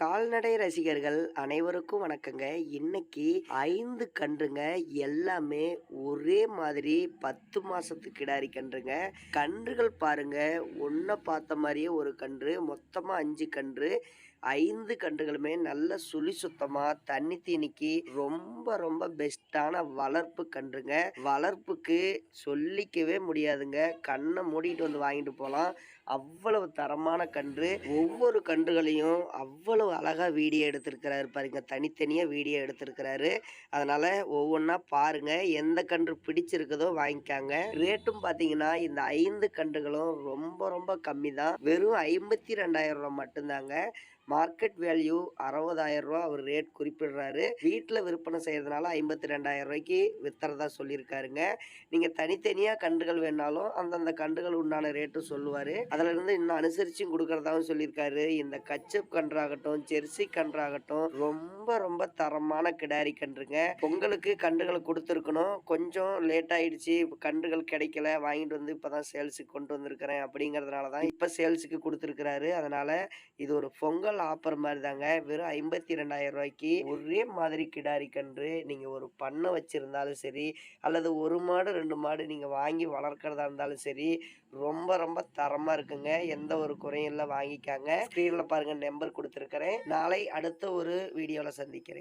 கால்நடை ரசிகர்கள் அனைவருக்கும் வணக்கங்க. இன்னைக்கு ஐந்து கன்றுங்க. எல்லாமே ஒரே மாதிரி பத்து மாசத்து கிடாரி கன்றுங்க. கன்றுகள் பாருங்க. ஒன்றை பார்த்த மாதிரியே ஒரு கன்று மொத்தமா அஞ்சு கன்று. ஐந்து கன்றுகளுமே நல்ல சுழி சுத்தமாக தண்ணி தீனிக்கு ரொம்ப ரொம்ப பெஸ்ட்டான வளர்ப்பு கன்றுங்க. வளர்ப்புக்கு சொல்லிக்கவே முடியாதுங்க. கண்ணை மூடிட்டு வந்து வாங்கிட்டு போகலாம் அவ்வளவு தரமான கன்று. ஒவ்வொரு கன்றுகளையும் அவ்வளவு அழகாக வீடியோ எடுத்திருக்கிறாரு பாருங்க. தனித்தனியாக வீடியோ எடுத்திருக்கிறாரு. அதனால் ஒவ்வொன்றா பாருங்க. எந்த கன்று பிடிச்சிருக்குதோ வாங்கிக்காங்க. ரேட்டும் பார்த்தீங்கன்னா இந்த ஐந்து கன்றுகளும் ரொம்ப ரொம்ப கம்மி தான் வெறும் ஐம்பத்தி ரெண்டாயிரம் ரூபாய் மட்டும்தாங்க. மார்க்கெட் வேல்யூ அறுபதாயிரம் ரூபா அவர் ரேட் குறிப்பிடுறாரு. வீட்டில் விற்பனை செய்யறதுனால ஐம்பத்தி ரெண்டாயிரம் ரூபாய்க்கு வித்துறதா சொல்லியிருக்காருங்க. நீங்கள் தனித்தனியாக கன்றுகள் வேணாலும் அந்தந்த கன்றுகள் உண்டான ரேட்டும் சொல்லுவார். அதில் இருந்து இன்னும் அனுசரிச்சும் கொடுக்கறதாவும் சொல்லியிருக்காரு. இந்த கச்சப் கன்றாகட்டும் ஜெர்சி கன்றாகட்டும் ரொம்ப ரொம்ப தரமான கிடாரி கன்றுங்க. பொங்கலுக்கு கன்றுகளை கொடுத்துருக்கணும். கொஞ்சம் லேட் ஆயிடுச்சு. கன்றுகள் கிடைக்கல. வாங்கிட்டு வந்து இப்பதான் சேல்ஸுக்கு கொண்டு வந்திருக்கிறேன் அப்படிங்கிறதுனால தான் இப்போ சேல்ஸுக்கு கொடுத்துருக்கிறாரு. அதனால இது ஒரு பொங்கல் ஆஃபர் மாதிரி தாங்க வெறும் ஐம்பத்தி ரெண்டாயிரம் ரூபாய்க்கு ஒரே மாதிரி கிடாரி கன்று நீங்கள் ஒரு பண்ணை வச்சுருந்தாலும் சரி அல்லது ஒரு மாடு ரெண்டு மாடு நீங்கள் வாங்கி வளர்க்குறதா இருந்தாலும் சரி ரொம்ப ரொம்ப தரமாக இருக்குங்க. எந்த ஒரு குறையும் இல்லை வாங்கிக்காங்க. ஸ்க்ரீனில் பாருங்க நம்பர் கொடுத்துருக்குறேன். நாளை அடுத்த ஒரு வீடியோவில் சந்திக்கிறேன்.